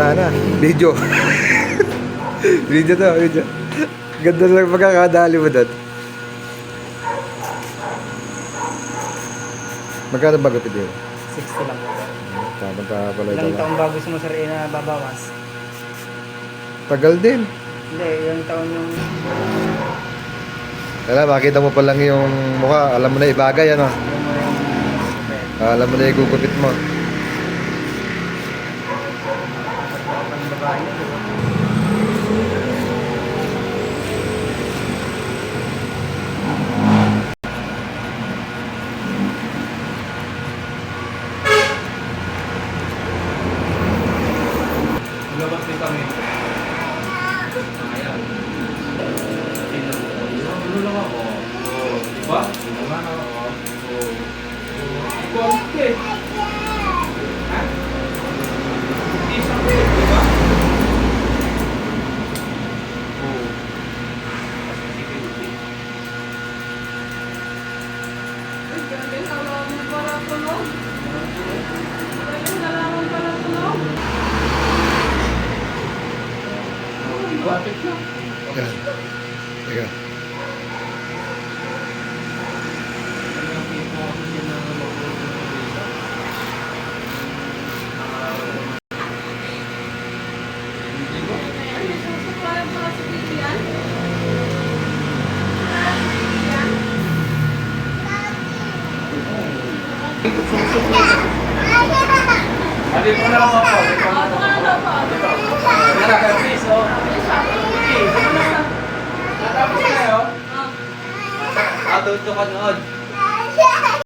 wala na. Video. video to, video. Ganda lang pagkakadali mo doon. Magkano ba gupit yun? 60 lang. Tama ta pala Ilang taon bago mo sir na babawas? Tagal din. Hindi, yung taon yung... Kaya makita mo pa lang yung mukha, alam mo na ibagay ano. yung yung... Alam mo na igugupit mo. Babae? Lumabas din kami. Ayan. Ano lang ako? Oh, di ba? Ano naman ako? Oh. Konti. Bakit lang? Teka. Ah, dito na lang ako. Dito na lang ako. Dito. Please, oh. Okay, dito na. Natapos na, doon ka noon.